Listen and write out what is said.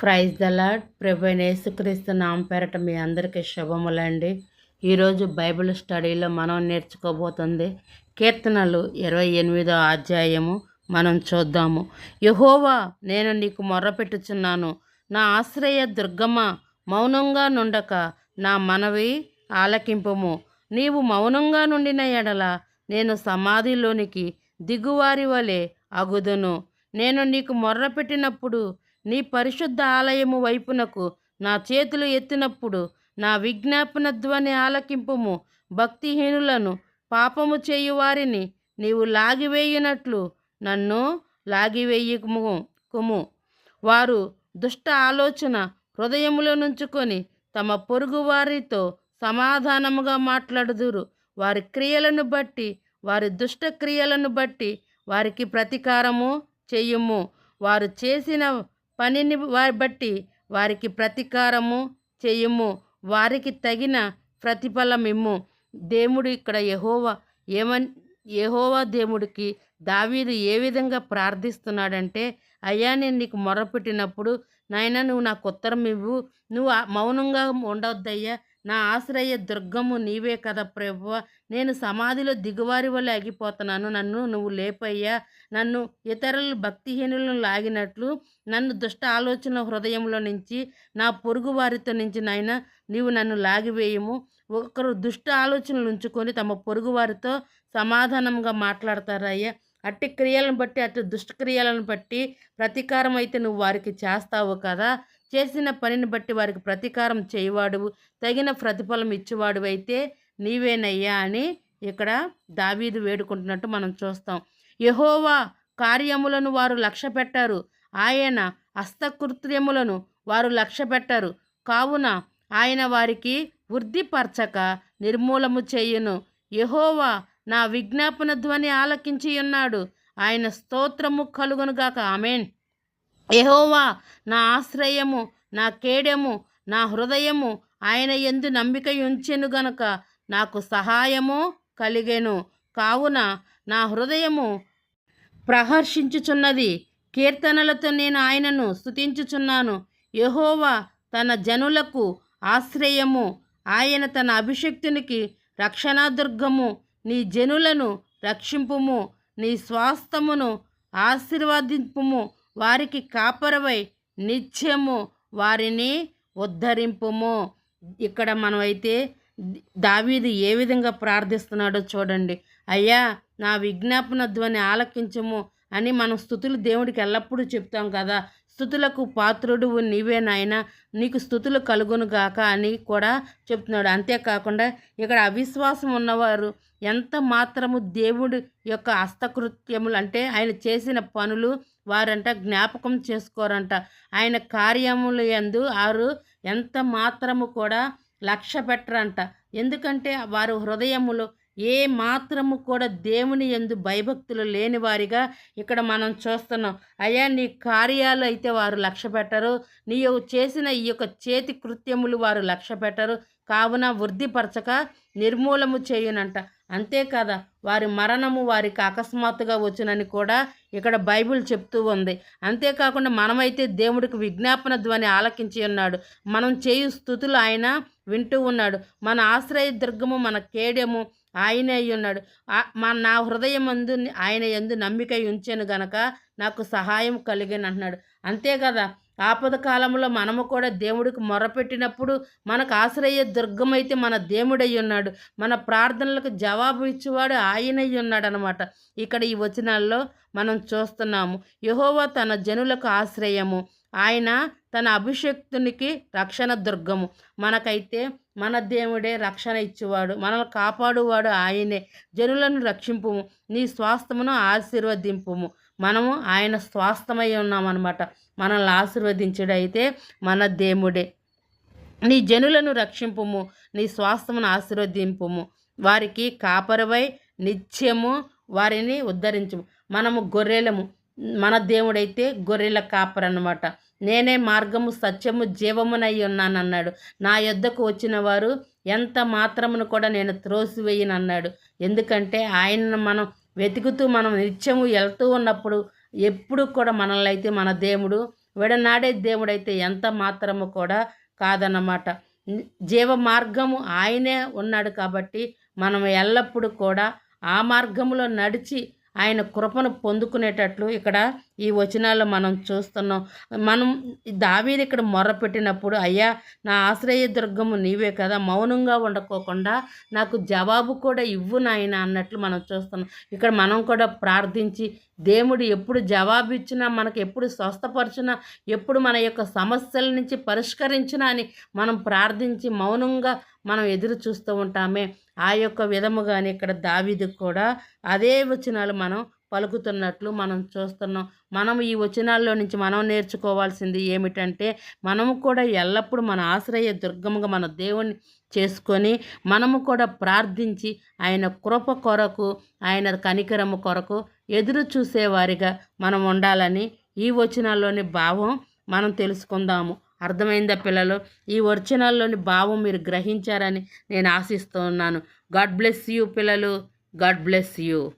Praise the lord ప్రభు యేసుక్రీస్తు నామ పేరట మీ అందరికీ శుభములండి. ఈరోజు బైబిల్ స్టడీలో మనం నేర్చుకోబోతుంది కీర్తనలు ఇరవై ఎనిమిదో అధ్యాయము. మనం చూద్దాము. యహోవా నేను నీకు మొర్రపెట్టుచున్నాను. నా ఆశ్రయ దుర్గమ మౌనంగా నుండక నా మనవి ఆలకింపము. నీవు మౌనంగా నుండిన ఎడల నేను సమాధిలోనికి దిగువారి వలె అగుదును. నేను నీకు మొర్రపెట్టినప్పుడు నీ పరిశుద్ధ ఆలయము వైపునకు నా చేతులు ఎత్తినప్పుడు నా విజ్ఞాపన ధ్వని ఆలకింపుము. భక్తిహీనులను పాపము చేయు వారిని నీవు లాగివేయినట్లు నన్ను లాగివేయకుము. కుము వారు దుష్ట ఆలోచన హృదయములో నుంచుకొని తమ పొరుగు వారితో సమాధానముగా మాట్లాడుదురు. వారి క్రియలను బట్టి వారి దుష్ట క్రియలను బట్టి వారికి ప్రతీకారము చేయుము. వారు చేసిన పనిని వారి బట్టి వారికి ప్రతీకారము చేయము. వారికి తగిన ప్రతిఫలమిమ్ము. దేవుడు ఇక్కడ యహోవా ఏమన్ యహోవా దేవుడికి దావీదు ఏ విధంగా ప్రార్థిస్తున్నాడంటే అయ్యా నేను నీకు మొరపెట్టినప్పుడు నాయన నువ్వు నాకు ఉత్తరం ఇవ్వు నువ్వు మౌనంగా ఉండొద్దయ్యా. నా ఆశ్రయ దుర్గము నీవే కదా ప్రభువ. నేను సమాధిలో దిగువారి వల్ల ఆగిపోతున్నాను. నన్ను నువ్వు లేపయ్యా. నన్ను ఇతరులు భక్తిహీనులను లాగినట్లు నన్ను దుష్ట ఆలోచన హృదయంలో నుంచి నా పొరుగు వారితో నుంచి నాయన నీవు నన్ను లాగివేయము. ఒకరు దుష్ట ఆలోచనలు ఉంచుకొని తమ పొరుగు వారితో సమాధానంగా మాట్లాడతారయ్యా. అట్టి క్రియలను బట్టి అటు దుష్టక్రియలను బట్టి ప్రతీకారం అయితే నువ్వు వారికి చేస్తావు కదా. చేసిన పనిని బట్టి వారికి ప్రతీకారం చేయవాడువు. తగిన ప్రతిఫలం ఇచ్చేవాడు అయితే నీవేనయ్యా అని ఇక్కడ దావీదు వేడుకుంటున్నట్టు మనం చూస్తాం. యహోవా కార్యములను వారు లక్ష్య పెట్టారు ఆయన హస్తకృత్యములను వారు లక్ష్య పెట్టారు కావున ఆయన వారికి వృద్ధిపరచక నిర్మూలము చేయును. యహోవా నా విజ్ఞాపన ధ్వని ఆలకించి ఉన్నాడు ఆయన స్తోత్రము కలుగునుగాక. ఆమెన్. యహోవా నా ఆశ్రయము నా కేడెము నా హృదయము ఆయన ఎందు నమ్మిక ఉంచెను గనుక నాకు సహాయము కలిగెను. కావున నా హృదయము ప్రహర్షించుచున్నది. కీర్తనలతో నేను ఆయనను స్తుతించుచున్నాను. యహోవా తన జనులకు ఆశ్రయము ఆయన తన అభిషక్తునికి రక్షణాదుర్గము నీ జనులను రక్షింపుము నీ స్వాస్థమును ఆశీర్వదింపుము వారికి కాపరవై నిత్యము వారిని ఉద్ధరింపుము. ఇక్కడ మనమైతే దావీది ఏ విధంగా ప్రార్థిస్తున్నాడో చూడండి. అయ్యా నా విజ్ఞాపన ధ్వని ఆలకించము అని మనం స్థుతులు దేవుడికి ఎల్లప్పుడూ చెప్తాం కదా. స్థుతులకు పాత్రుడు నీవే నాయన. నీకు స్థుతులు కలుగును గాక అని కూడా చెప్తున్నాడు. అంతేకాకుండా ఇక్కడ అవిశ్వాసం ఉన్నవారు ఎంత మాత్రము దేవుడి యొక్క హస్తకృత్యములు అంటే ఆయన చేసిన పనులు వారంట జ్ఞాపకం చేసుకోరంట. ఆయన కార్యములు ఎందు వారు ఎంత మాత్రము కూడా లక్ష్య పెట్టరంట. ఎందుకంటే వారు హృదయములు ఏ మాత్రము కూడా దేవుని ఎందు భయభక్తులు లేని వారిగా ఇక్కడ మనం చూస్తున్నాం. అయ్యా నీ కార్యాలు అయితే వారు లక్ష్య పెట్టరు నీ చేసిన ఈ యొక్క చేతి కృత్యములు వారు లక్ష్య పెట్టరు కావున వృద్ధిపరచక నిర్మూలము చేయునంట. అంతేకాదా వారి మరణము వారికి అకస్మాత్తుగా వచ్చునని కూడా ఇక్కడ బైబిల్ చెప్తూ ఉంది. అంతేకాకుండా మనమైతే దేవుడికి విజ్ఞాపన ధ్వని ఆలకించి ఉన్నాడు. మనం చేయు స్థుతులు ఆయన వింటూ ఉన్నాడు. మన ఆశ్రయ దుర్గము మన కేడెము ఆయనే అయి ఉన్నాడు. మా నా హృదయం అందు ఆయన ఎందు నమ్మిక ఉంచాను గనక నాకు సహాయం కలిగిన అంటున్నాడు అంతే కదా. ఆపద కాలంలో మనము కూడా దేవుడికి మొరపెట్టినప్పుడు మనకు ఆశ్రయ దుర్గమైతే మన దేవుడై ఉన్నాడు. మన ప్రార్థనలకు జవాబు ఇచ్చేవాడు ఆయనై ఉన్నాడు అనమాట ఇక్కడ ఈ వచనాల్లో మనం చూస్తున్నాము. యహోవా తన జనులకు ఆశ్రయము. ఆయన తన అభిషక్తునికి రక్షణ దుర్గము. మనకైతే మన దేవుడే రక్షణ ఇచ్చేవాడు మనల్ని కాపాడువాడు ఆయనే. జనులను రక్షింపుము నీ స్వాస్థమును ఆశీర్వదింపుము. మనము ఆయన స్వాస్థమై ఉన్నామన్నమాట. మనల్ని ఆశీర్వదించుడైతే మన దేవుడే. నీ జనులను రక్షింపుము నీ స్వాస్థమును ఆశీర్వదింపుము. వారికి కాపరవై నిత్యము వారిని ఉద్ధరించము. మనము గొర్రెలము మన దేవుడైతే గొర్రెల కాపరన్నమాట. నేనే మార్గము సత్యము జీవమునై ఉన్నానన్నాడు. నా యొద్దకు వచ్చిన వారు ఎంత మాత్రమును కూడా నేను త్రోసివేయనన్నాడు. ఎందుకంటే ఆయనను మనం వెతుకుతూ మనం నిత్యము వెళ్తూ ఉన్నప్పుడు ఎప్పుడు కూడా మనల్ని అయితే మన దేవుడు విడనాడే దేవుడైతే ఎంత మాత్రము కూడా కాదన్నమాట. జీవ మార్గము ఆయనే ఉన్నాడు కాబట్టి మనం ఎల్లప్పుడూ కూడా ఆ మార్గంలో నడిచి ఆయన కృపను పొందుకునేటట్లు ఇక్కడ ఈ వచనాల్లో మనం చూస్తున్నాం. మనం దావీది ఇక్కడ మొర్రపెట్టినప్పుడు అయ్యా నా ఆశ్రయ దుర్గము నీవే కదా మౌనంగా ఉండకోకుండా నాకు జవాబు కూడా ఇవ్వు నాయన అన్నట్లు మనం చూస్తున్నాం. ఇక్కడ మనం కూడా ప్రార్థించి దేవుడు ఎప్పుడు జవాబు ఇచ్చినా మనకు ఎప్పుడు స్వస్థపరిచినా ఎప్పుడు మన యొక్క సమస్యల నుంచి పరిష్కరించినా అని మనం ప్రార్థించి మౌనంగా మనం ఎదురు చూస్తూ ఉంటామే. ఆ యొక్క విధముగానే ఇక్కడ దావీదు కూడా అదే వచనాలు మనం పలుకుతున్నట్లు మనం చూస్తున్నాం. మనం ఈ వచనాల్లో నుంచి మనం నేర్చుకోవాల్సింది ఏమిటంటే మనము కూడా ఎల్లప్పుడూ మన ఆశ్రయ దుర్గముగా మన దేవుణ్ణి చేసుకొని మనము కూడా ప్రార్థించి ఆయన కృప కొరకు ఆయన కనికరము కొరకు ఎదురు చూసేవారిగా మనం ఉండాలని ఈ వచనాల్లోని భావం మనం తెలుసుకుందాము. అర్థమైందా పిల్లలు? ఈ వచనాల్లోని భావం మీరు గ్రహించారని నేను ఆశిస్తూ ఉన్నాను. గాడ్ బ్లెస్ యూ పిల్లలు. God bless you.